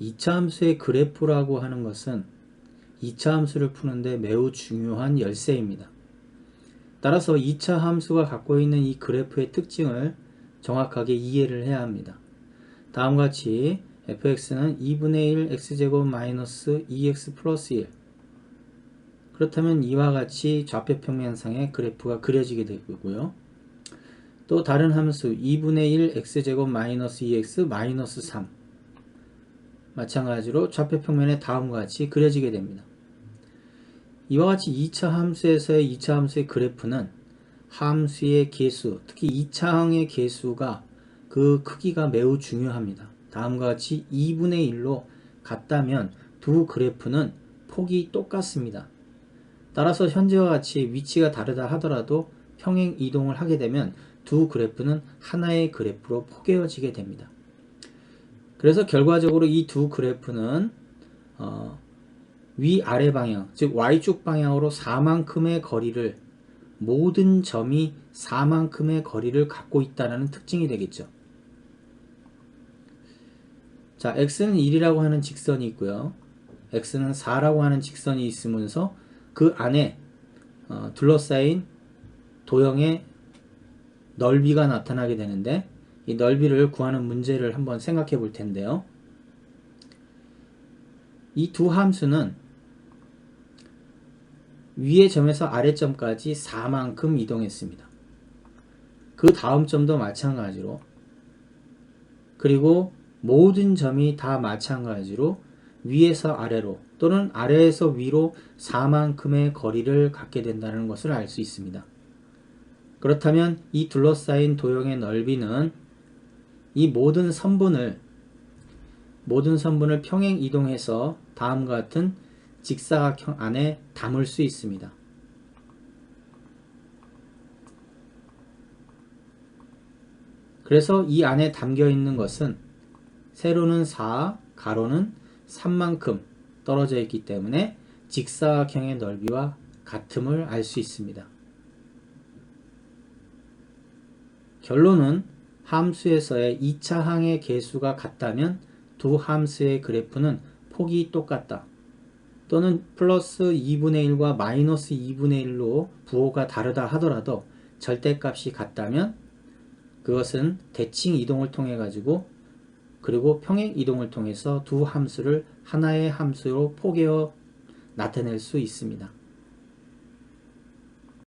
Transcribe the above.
2차 함수의 그래프라고 하는 것은 2차 함수를 푸는데 매우 중요한 열쇠입니다. 따라서 2차 함수가 갖고 있는 이 그래프의 특징을 정확하게 이해를 해야 합니다. 다음과 같이 fx는 2분의 1 x제곱 마이너스 2x 플러스 1 그렇다면 이와 같이 좌표평면상의 그래프가 그려지게 되고요. 또 다른 함수 2분의 1 x제곱 마이너스 2x 마이너스 3 마찬가지로 좌표평면에 다음과 같이 그려지게 됩니다. 이와 같이 2차 함수에서의 2차 함수의 그래프는 함수의 개수, 특히 2차항의 개수가 그 크기가 매우 중요합니다. 다음과 같이 2분의 1로 같다면 두 그래프는 폭이 똑같습니다. 따라서 현재와 같이 위치가 다르다 하더라도 평행 이동을 하게 되면 두 그래프는 하나의 그래프로 포개어지게 됩니다. 그래서 결과적으로 이 두 그래프는 어, 위아래 방향, 즉 y축 방향으로 4만큼의 거리를 모든 점이 4만큼의 거리를 갖고 있다는 특징이 되겠죠. 자, x는 1이라고 하는 직선이 있고요. x는 4라고 하는 직선이 있으면서 그 안에 어, 둘러싸인 도형의 넓이가 나타나게 되는데 이 넓이를 구하는 문제를 한번 생각해 볼 텐데요. 이 두 함수는 위의 점에서 아래 점까지 4만큼 이동했습니다. 그 다음 점도 마찬가지로 그리고 모든 점이 다 마찬가지로 위에서 아래로 또는 아래에서 위로 4만큼의 거리를 갖게 된다는 것을 알 수 있습니다. 그렇다면 이 둘러싸인 도형의 넓이는 이 모든 선분을 모든 선분을 평행 이동해서 다음과 같은 직사각형 안에 담을 수 있습니다. 그래서 이 안에 담겨 있는 것은 세로는 4, 가로는 3만큼 떨어져 있기 때문에 직사각형의 넓이와 같음을 알 수 있습니다. 결론은 함수에서의 2차 항의 개수가 같다면 두 함수의 그래프는 폭이 똑같다. 또는 플러스 2분의 1과 마이너스 2분의 1로 부호가 다르다 하더라도 절대값이 같다면 그것은 대칭 이동을 통해 가지고 그리고 평행 이동을 통해서 두 함수를 하나의 함수로 포개어 나타낼 수 있습니다.